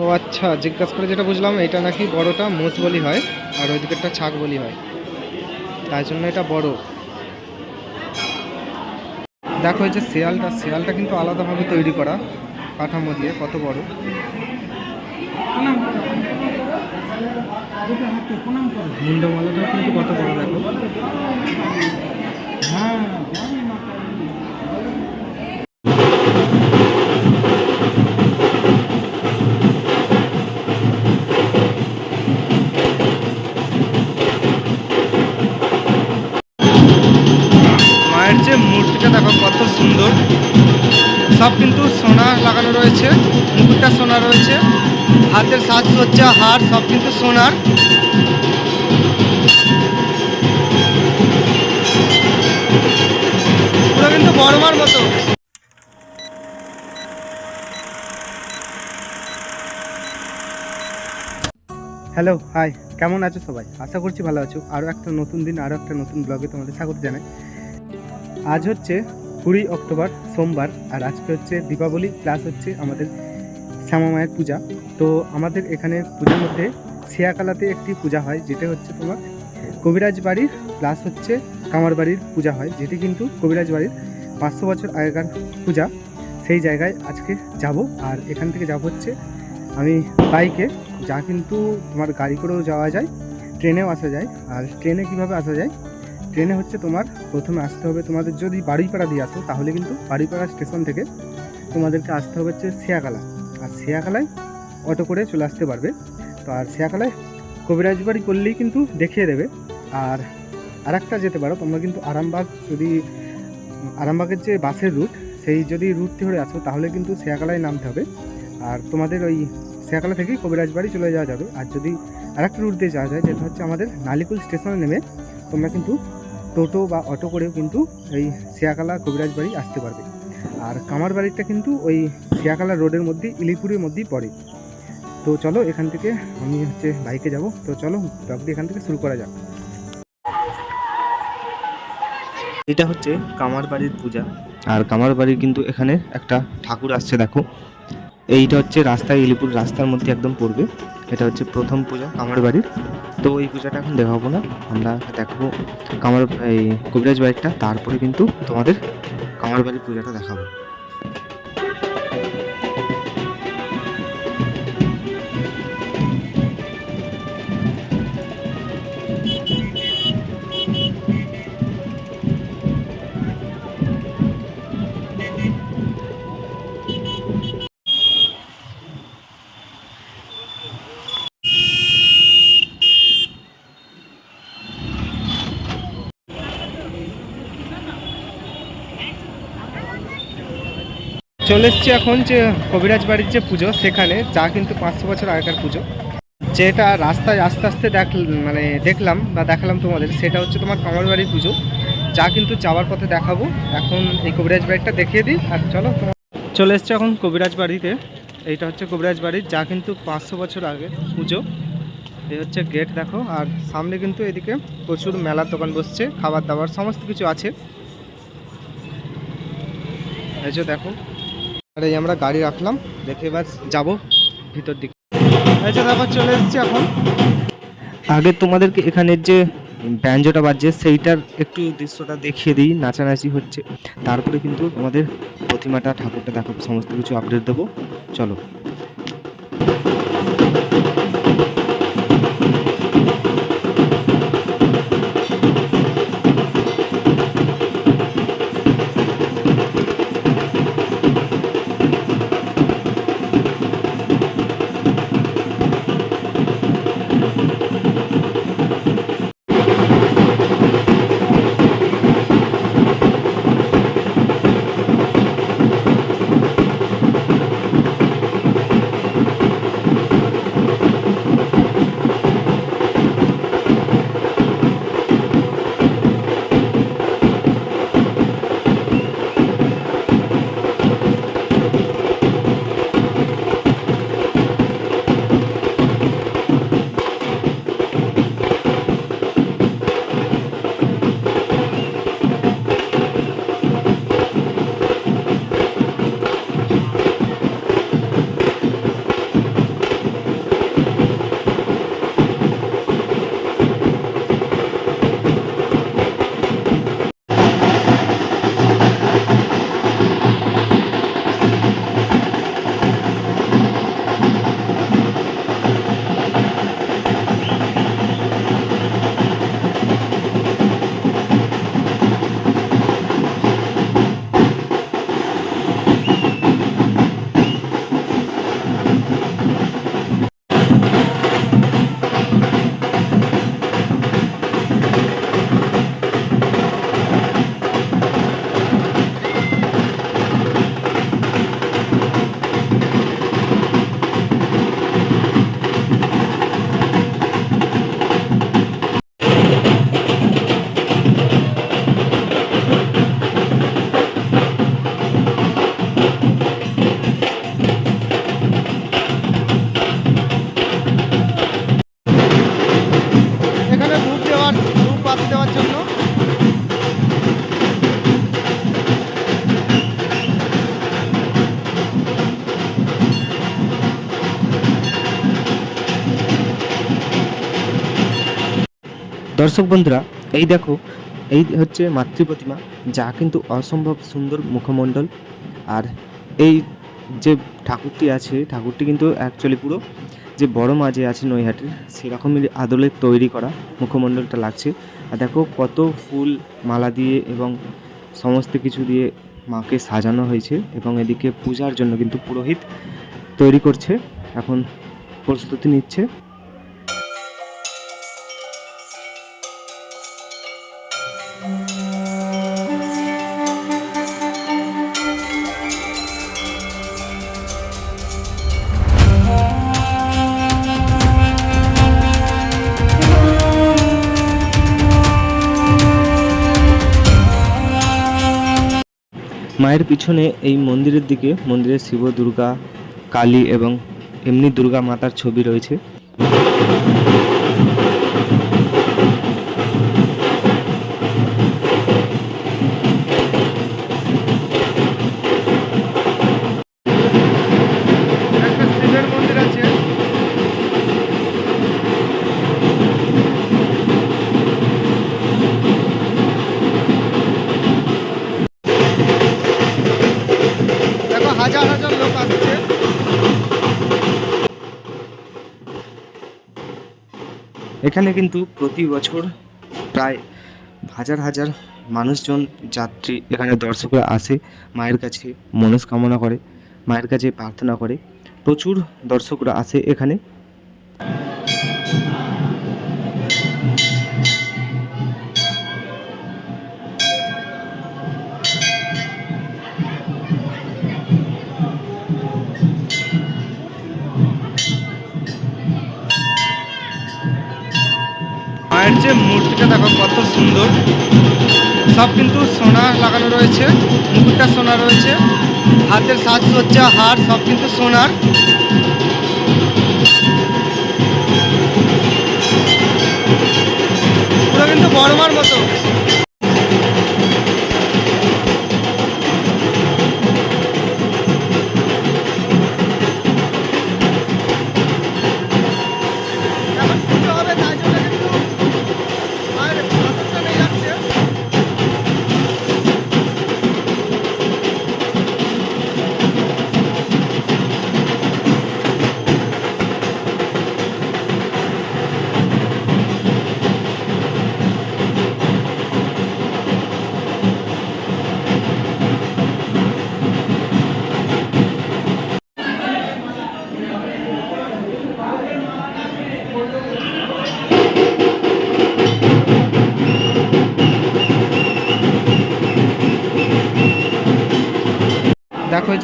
ও আচ্ছা জিজ্ঞাসা করে যেটা বুঝলাম, এটা নাকি বড়টা মোষ বলি হয় আর ওই দিকেরটা ছাগ বলি হয়। তাই জন্য এটা বড়। দেখো এই যে শেয়ালটা শেয়ালটা কিন্তু আলাদাভাবে তৈরি করা কাঠামো দিয়ে, কত বড়। মুন্ডমালাটাও কিন্তু কত বড় দেখো। সব কিন্তু সোনা লাগানো রয়েছে, মুকুটটা সোনা রয়েছে, হাতের সাজসজ্জা, হার সব কিন্তু সোনার। কিন্তু বড়মার মতো। হ্যালো হাই কেমন আছো সবাই? আশা করছি ভালো আছো। আরও একটা নতুন দিন আরও একটা নতুন ব্লগে তোমাদের স্বাগত জানাই। আজ হচ্ছে কুড়ি অক্টোবর, সোমবার, আর আজকে হচ্ছে দীপাবলি প্লাস হচ্ছে আমাদের শ্যামা মায়ের পূজা। তো আমাদের এখানে পূজার মধ্যে শিয়াকালাতে একটি পূজা হয়, যেটা হচ্ছে তোমার কবিরাজ বাড়ির প্লাস হচ্ছে কামার বাড়ির পূজা হয়, যেটি কিন্তু কবিরাজ বাড়ির পাঁচশো বছর আগেকার পূজা। সেই জায়গায় আজকে যাব, আর এখান থেকে যাব হচ্ছে আমি বাইকে, যা কিন্তু তোমার গাড়ি করেও যাওয়া যায়, ট্রেনেও আসা যায়, আর ট্রেনে কীভাবে আসা যায় ট্রেনে হচ্ছে তোমার প্রথমে আসতে হবে তোমাদের যদি বাড়িপাড়া দিয়ে আসো, তাহলে কিন্তু বাড়িপাড়া স্টেশন থেকে তোমাদেরকে আসতে হবে হচ্ছে শিয়াকালা আর শিয়াকালায় অটো করে চলে আসতে পারবে। তো আর শিয়াকালায় কবিরাজ বাড়ি করলেই কিন্তু দেখিয়ে দেবে। আর আরেকটা যেতে পারো, তোমরা কিন্তু আরামবাগ যদি, আরামবাগের যে বাসের রুট, সেই যদি রুট ধরে আসো, তাহলে কিন্তু শিয়াকালায় নামতে হবে। আর তোমাদের ওই শিয়াকালা থেকেই কবিরাজ বাড়ি চলে যাওয়া যাবে। আর যদি আরেকটা রুট দিয়ে যাওয়া যায়, যেটা হচ্ছে আমাদের নালিকুল স্টেশনে নেমে তোমরা কিন্তু টোটো বা অটো করেও কিন্তু এই শিয়াকালা কবিরাজ বাড়ি আসতে পারবে। আর কামার বাড়িটা কিন্তু ওই শিয়াকালা রোডের মধ্যে ইলিপুরের মধ্যেই পড়ে। তো চলো এখান থেকে আমি হচ্ছে বাইকে যাব। তো চলো ব্লগটি এখান থেকে শুরু করা যাক। এটা হচ্ছে কামার বাড়ির পূজা। আর কামার বাড়ির কিন্তু এখানে একটা ঠাকুর আসছে দেখো। এইটা হচ্ছে রাস্তায় এলিপুর রাস্তার মধ্যে একদম পড়বে। এটা হচ্ছে প্রথম পূজা কামার বাড়ির। তো এই পূজাটা এখন দেখাবো না, আমরা দেখাবো কামার এই কবিরাজ বাড়িটা তারপরে কিন্তু তোমাদের কামার বাড়ির পূজাটা দেখাবো। চলে এসছি এখন যে কবিরাজ বাড়ির যে পুজো, সেখানে, যা কিন্তু পাঁচশো বছর আগেকার পুজো। যেটা রাস্তায় আস্তে আস্তে দেখ মানে দেখলাম বা দেখালাম তোমাদের, সেটা হচ্ছে তোমার কামার বাড়ির পুজো। যা কিন্তু যাওয়ার পথে দেখাবো। এখন এই কবিরাজ বাড়িটা দেখিয়ে দিই, আর চলো তোমার চলে এসছি এখন কবিরাজ বাড়িতে। এইটা হচ্ছে কবিরাজ বাড়ির যা কিন্তু পাঁচশো বছর আগে পুজো। এই হচ্ছে গেট, দেখো। আর সামনে কিন্তু এদিকে প্রচুর মেলার দোকান বসছে, খাবার দাবার, সমস্ত কিছু আছে। এই যে দেখো। আর এই আমরা গাড়ি রাখলাম, দেখে এবার যাব ভিতর দিকে। আচ্ছা তারপর চলে এসেছি এখন। আগে তোমাদেরকে এখানের যে ব্যঞ্জটা বাজছে, সেইটার একটু দৃশ্যটা দেখিয়ে দিই, নাচানাচি হচ্ছে। তারপরে কিন্তু তোমাদের প্রতিমাটা, ঠাকুরটা দেখো সমস্ত কিছু আপডেট দেবো। চলো। দর্শক বন্ধুরা, এই দেখো, এই হচ্ছে মাতৃ প্রতিমা, যা কিন্তু অসম্ভব সুন্দর মুখমণ্ডল। আর এই যে ঠাকুরটি আছে, ঠাকুরটি কিন্তু অ্যাকচুয়ালি পুরো যে বড় মাঝে আছে নৈহাটির, সেরকমই আদলে তৈরি করা মুখমণ্ডলটা লাগছে। আর দেখো কত ফুল মালা দিয়ে এবং সমস্ত কিছু দিয়ে মাকে সাজানো হয়েছে এবং এদিকে পূজার জন্য কিন্তু পুরোহিত তৈরি করছে। এখন প্রস্তুতি নিচ্ছে। মায়ের পিছনে এই মন্দিরের দিকে, মন্দিরে শিব, দুর্গা, কালী এবং এমনি দুর্গা মাতার ছবি রয়েছে। এখানে কিন্তু প্রতি বছর প্রায় হাজার হাজার মানুষজন যাত্রী এখানে দর্শকরা আসে, মায়ের কাছে মনস্কামনা করে, মায়ের কাছে প্রার্থনা করে। প্রচুর দর্শকরা আসে এখানে। যে মূর্তিটা দেখো, কত সুন্দর। সব কিন্তু সোনা লাগানো রয়েছে, মুকুটটা সোনা রয়েছে। হাতের সাজসজ্জা হার, সব কিন্তু সোনার। পুরো কিন্তু বড়মার মতো।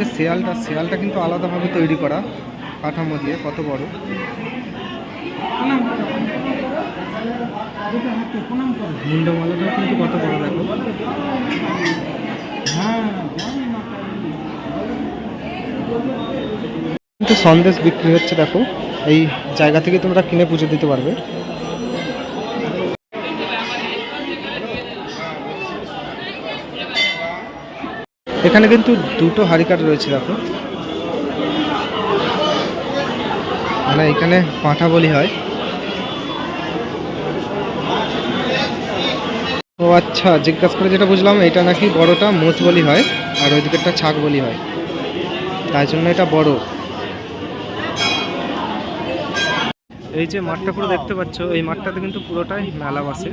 যে শেয়ালটা শেয়ালটা কিন্তু আলাদাভাবে তৈরি করা কাঠামো দিয়ে কত বড়? মুন্ডমালাটাও কিন্তু কত বড় দেখো। কিন্তু সন্দেশ বিক্রি হচ্ছে দেখো। এই জায়গা থেকে তোমরা কিনে পুজো দিতে পারবে। এখানে কিন্তু দুটো হারিকাট রয়েছে, দেখো। মানে এখানে পাঁঠা বলি হয়। ও আচ্ছা জিজ্ঞাসা করে যেটা বুঝলাম, এটা নাকি বড়টা মোষ বলি হয়, আর ওই দিকেরটা ছাগ বলি হয়। তাই জন্য এটা বড়। এই যে মাঠটা পুরো দেখতে পাচ্ছ, এই মাঠটাতে কিন্তু পুরোটাই মেলা বসে,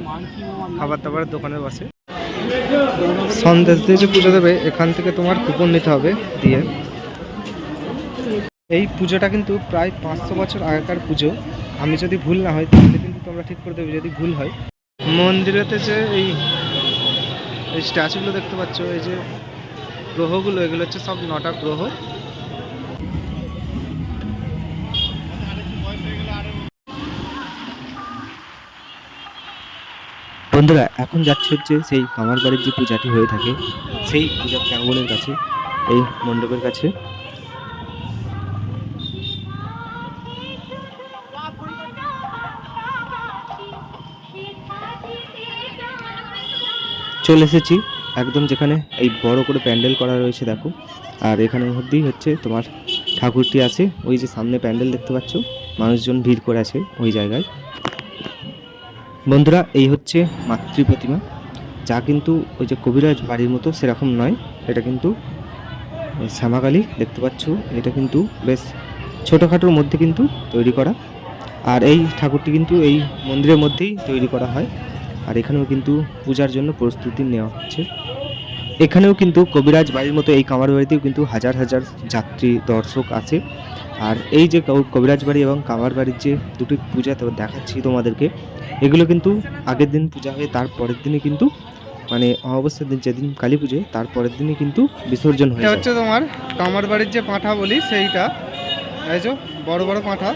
খাবার দাবারের দোকানে বসে। সন্দেশ দিয়ে যে পুজো দেবে, এখান থেকে তোমার কুপন নিতে হবে দিয়ে। এই পুজোটা কিন্তু প্রায় পাঁচশো বছর আগেকার পুজো। আমি যদি ভুল না হয়, তাহলে কিন্তু তোমরা ঠিক করে দেবে যদি ভুল হয়। মন্দিরেতে যে এই এই স্ট্যাচুগুলো দেখতে পাচ্ছ, এই যে গ্রহগুলো, এগুলো হচ্ছে সব নটা গ্রহ। বন্ধুরা, এখন যাচ্ছে হচ্ছে সেই কামার বাড়ির যে পূজাটি হয়ে থাকে, সেই পূজা প্রাঙ্গণের কাছে, এই মণ্ডপের কাছে। চলে এসেছি একদম যেখানে এই বড় করে প্যান্ডেল করা রয়েছে, দেখো। আর এখানের মধ্যেই হচ্ছে তোমার ঠাকুরটি আছে, ওই যে সামনে প্যান্ডেল দেখতে পাচ্ছ, মানুষজন ভিড় করে আছে ওই জায়গায়। বন্ধুরা, এই হচ্ছে মাতৃ প্রতিমা যা কিন্তু ওই যে কবিরাজ বাড়ির মতো সেরকম নয়। এটা কিন্তু এই শ্যামাকালী দেখতে পাচ্ছ। এটা কিন্তু বেশ ছোটোখাটোর মধ্যে কিন্তু তৈরি করা। আর এই ঠাকুরটি কিন্তু এই মন্দিরের মধ্যেই তৈরি করা হয়। আর এখানেও কিন্তু পূজার জন্য প্রস্তুতি নেওয়া হচ্ছে। এখানেও কিন্তু কবিরাজ বাড়ির মতো এই কামার বাড়িতেও কিন্তু হাজার হাজার যাত্রী, দর্শক আছে আর এই যে কবিরাজ বাড়ি এবং কামার বাড়ির যে দুটি পূজা তো দেখাচ্ছি তোমাদেরকে এগুলো কিন্তু আগের দিন পূজা হয়ে তার পরের দিনে কিন্তু মানে অমাবস্যার দিন যেদিন কালী পুজো তার পরের দিনে কিন্তু বিসর্জন হয়ে হচ্ছে তোমার কামার বাড়ির যে পাঁঠা বলি সেইটা বড় বড় পাঁঠা।